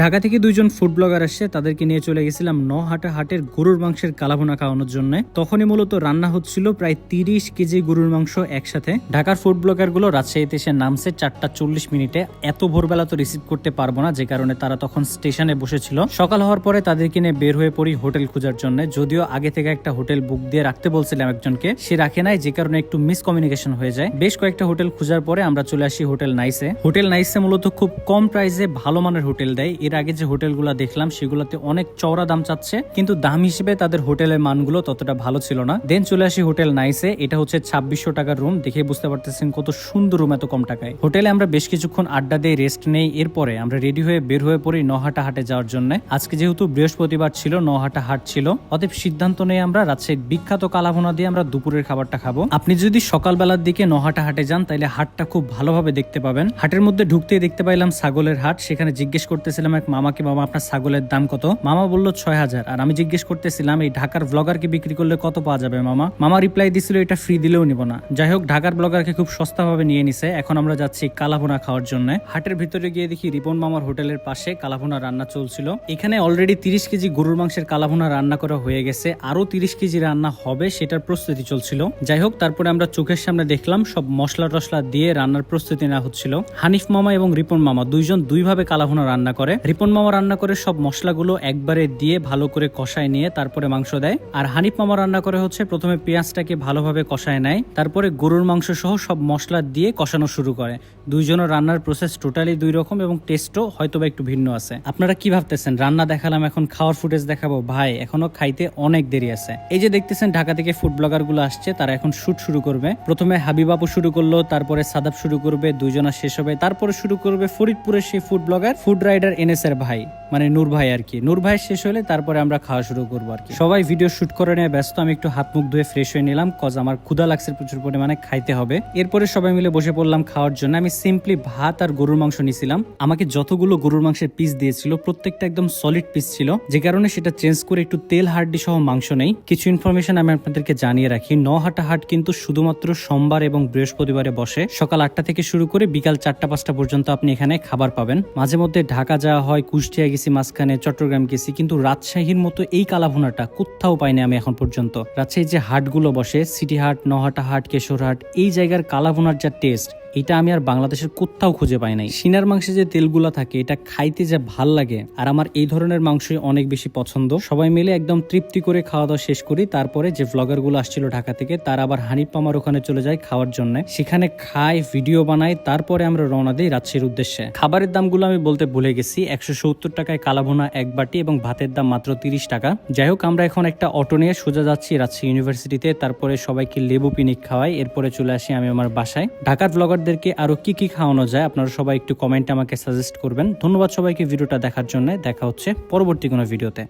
ঢাকা থেকে দুইজন food blogger আসছে তাদেরকে নিয়ে চলে গেছিলাম নহাটা হাটের গরুর মাংসের কালাভুনা খাওয়ানোর জন্য। তখনই মূলত রান্না হচ্ছিল প্রায় তিরিশ কেজি গরুর মাংস একসাথে। ঢাকার ফুড ব্লগারগুলো রাজশাহীতে এসে নামছে চারটা চল্লিশ মিনিটে। এত ভোরবেলা তো রিসিভ করতে পারব না, যে কারণে তারা তখন স্টেশনে বসেছিল। সকাল হওয়ার পরে তাদেরকে নিয়ে বের হয়ে পড়ি হোটেল খোঁজার জন্য। যদিও আগে থেকে একটা হোটেল বুক দিয়ে রাখতে বলছিলাম একজনকে, সে রাখে নাই, যে কারণে একটু মিসকমিউনিকেশন হয়ে যায়। বেশ কয়েকটা হোটেল খোঁজার পরে আমরা চলে আসি হোটেল নাইসে। হোটেল নাইসে মূলত খুব কম প্রাইসে ভালো মানের হোটেল দেয়। এর আগে যে হোটেলগুলো দেখলাম, সেগুলোতে অনেক চওড়া দাম চাচ্ছে, কিন্তু দাম হিসেবে তাদের হোটেলের মানগুলো ততটা ভালো ছিল না। দেন চলে আসি হোটেল নাইসে, এটা হচ্ছে ছাব্বিশশো টাকার রুম, দেখে বুঝতে পারতেছেন কত সুন্দর রুম এত কম টাকায়। হোটেলে আমরা বেশ কিছুক্ষণ আড্ডা দিয়ে রেস্ট নেই, এরপরে আমরা রেডি হয়ে বের হয়ে পড়ি নহাটা হাটে যাওয়ার জন্য। আজকে যেহেতু বৃহস্পতিবার ছিল নহাটা হাট ছিল, অতএব সিদ্ধান্ত নেই আমরা রাজশাহীর বিখ্যাত কালাভুনা দিয়ে আমরা দুপুরের খাবারটা খাব। আপনি যদি সকালবেলার দিকে নহাটা হাটে যান, তাহলে হাটটা খুব ভালোভাবে দেখতে পাবেন। হাটের মধ্যে ঢুকতেই দেখতে পাইলাম ছাগলের হাট, সেখানে জিজ্ঞেস করতেছিলাম এক মামাকে, মামা, আপনার ছাগলের দাম কত? মামা বলল, ছয় হাজার। আর আমি জিজ্ঞেস করতেছিলাম, এই ঢাকার ব্লগারকে বিক্রি করলে কত পাওয়া যাবে, মামা? মামা রিপ্লাই দিছিল, এটা ফ্রি দিলেও নিব না। যাই হোক, ঢাকার ব্লগারকে খুব সস্তাভাবে নিয়ে নিছে। এখন আমরা যাচ্ছি কালাভুনা খাওয়ার জন্য। হাটের ভিতরে গিয়ে দেখি রিপন মামার হোটেলের পাশে কালাভুনা রান্না চলছিল। এখানে অলরেডি তিরিশ কেজি গরুর মাংসের কালাভুনা রান্না করা হয়ে গেছে। আরও তিরিশ কেজি রান্না হবে, সেটার প্রস্তুতি চলছিল। যাই হোক, তারপরে আমরা চোখের সামনে দেখলাম, সব মশলা টসলা দিয়ে রান্নার প্রস্তুতি নেওয়া হচ্ছিল। হানিফ মামা এবং রিপন মামা দুইজন দুইভাবে কালাভুনা রান্না করে। রিপন মামা রান্না করে সব মশলাগুলো একবারে দিয়ে ভালো করে কষায় নিয়ে তারপরে মাংস দেয়। আর হানিফ মামা রান্না করে হচ্ছে প্রথমে পেঁয়াজটাকে ভালোভাবে কষায় নেয়, তারপরে গরুর মাংস সহ সব মশলা দিয়ে কষানো শুরু করে। দুইজনের রান্নার প্রসেস টোটালি দুই রকম এবং টেস্টও হয়তো বা একটু ভিন্ন আছে। আপনারা কি ভাবতেছেন? রান্না দেখালাম, এখন খাওয়ার ফুটেজ দেখাবো? ভাই, এখনও খাইতে অনেক দেরি আছে। এই যে দেখতেছেন, ঢাকা থেকে ফুড ব্লগারগুলো আসছে, তারা এখন শুট শুরু করবে। প্রথমে হাবিবাবু শুরু করল, তারপরে সাদাব শুরু করবে, দুইজনা শেষ হবে। তারপরে শুরু করবে ফরিদপুরের সেই food blogger food rider NS এর ভাই মানে নূর ভাই আর কি। নূর ভাই শেষ হলে তারপরে আমরা খাওয়া শুরু করব আর কি। সবাই ভিডিও শুট করে নিয়ে ব্যস্ত, আমি একটু হাত মুখ ধুয়ে ফ্রেশ হয়ে নিলাম কজ আমার ক্ষুদা লাগছে প্রচুর পরিমাণে, খাইতে হবে। এরপরে সবাই মিলে বসে পড়লাম খাওয়ার জন্য। আমি সিম্পলি ভাত আর গরুর মাংস নিছিলাম। আমাকে যতগুলো গরুর মাংসের পিস দিয়েছিল, প্রত্যেকটা একদম সলিড পিস ছিল। যে কারণে সেটা চেঞ্জ করে একটু তেল, হাড্ডি সহ মাংস নেই। কিছু ইনফরমেশন আমি আপনাদেরকে জানিয়ে রাখি। নহাটা হাট কিন্তু শুধুমাত্র সোমবার এবং বৃহস্পতিবারে বসে। সকাল আটটা থেকে শুরু করে বিকাল চারটা পাঁচটা পর্যন্ত আপনি এখানে খাবার পাবেন। মাঝে মধ্যে ঢাকা যাওয়া হয়, কুষ্টিয়া মাঝখানে চট্টগ্রাম গেছি, কিন্তু রাজশাহীর মতো এই কালাভুনাটা কোথাও পাইনি আমি এখন পর্যন্ত। রাজশাহীর যে হাটগুলো বসে সিটি হাট নহাটা হাট কেশর হাট এই জায়গার কালাভুনার যা টেস্ট এটা আমি আর বাংলাদেশের কোথাও খুঁজে পাই নাই। সিনার মাংসে যে তেলগুলা থাকে, এটা খাইতে যে ভালো লাগে, আর আমার এই ধরনের মাংসই অনেক বেশি পছন্দ। সবাই মিলে একদম তৃপ্তি করে খাওয়া দাওয়া শেষ করি, তারপরে যে ভ্লগারগুলো আসছিল ঢাকা থেকে, তার আবার হানিফ মামার ওখানে চলে যায় খাওয়ার জন্য। সেখানে খাই, ভিডিও বানাই, তারপরে আমরা রওনা দিই রাজশাহীর উদ্দেশ্যে। খাবারের দামগুলো আমি বলতে ভুলে গেছি, একশো সত্তর টাকায় কালাভোনা এক বাটি এবং ভাতের দাম মাত্র তিরিশ টাকা। যাই হোক, আমরা এখন একটা অটো নিয়ে সোজা যাচ্ছি রাজশাহী ইউনিভার্সিটিতে, তারপরে সবাইকে লেবু পিনিক খাওয়াই, এরপরে চলে আসি আমি আমার বাসায়। ঢাকার ব্লগারদেরকে আরও কি কি খাওয়ানো যায় আপনারা সবাই একটু কমেন্ট আমাকে সাজেস্ট করবেন। ধন্যবাদ সবাইকে ভিডিওটা দেখার জন্য। দেখা হচ্ছে পরবর্তী কোনো ভিডিওতে।